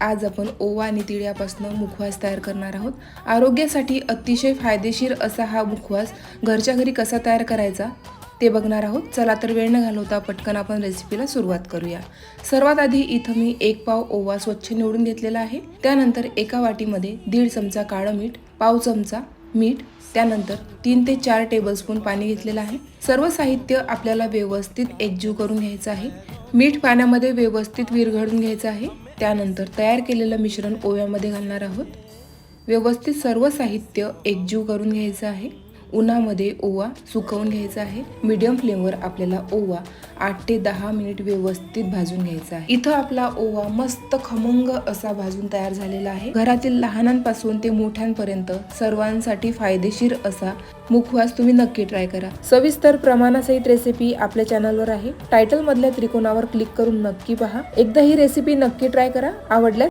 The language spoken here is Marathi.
आज आपण ओवा आणि तिळ्यापासून मुखवास तयार करणार आहोत. आरोग्यासाठी अतिशय फायदेशीर असा हा मुखवास घरच्या घरी कसा तयार करायचा ते बघणार आहोत. चला तर वेळ न घालवता पटकन आपण रेसिपीला सुरुवात करूया. सर्वात आधी इथं मी एक पाव ओवा स्वच्छ निवडून घेतलेला आहे. त्यानंतर एका वाटीमध्ये दीड चमचा काळं मीठ पाव चमचा मीठ त्यानंतर तीन ते चार टेबलस्पून पाणी घेतलेलं आहे. सर्व साहित्य आपल्याला व्यवस्थित एकजीव करून घ्यायचं आहे. मीठ पाण्यामध्ये व्यवस्थित विरघळून घ्यायचं आहे. त्यानंतर तयार केलेलं मिश्रण ओव्यामध्ये घालणार आहोत. व्यवस्थित सर्व साहित्य एकजीव करून घ्यायचं आहे. उन्हामध्ये ओवा सुकवून घ्यायचा आहे. मीडियम फ्लेमवर आपल्याला ओवा आठ ते दहा मिनिट व्यवस्थित भाजून घ्यायचा आहे. इथं आपला ओवा मस्त खमंग असा भाजून तयार झालेला आहे. घरातील लहानांपासून ते मोठ्यांपर्यंत सर्वांसाठी फायदेशीर असा मुखवास तुम्ही नक्की ट्राय करा. सविस्तर प्रमाणासहित रेसिपी आपल्या चॅनलवर आहे. टायटल मधल्या त्रिकोणावर क्लिक करून नक्की पहा. एकदा ही रेसिपी नक्की ट्राय करा. आवडल्यास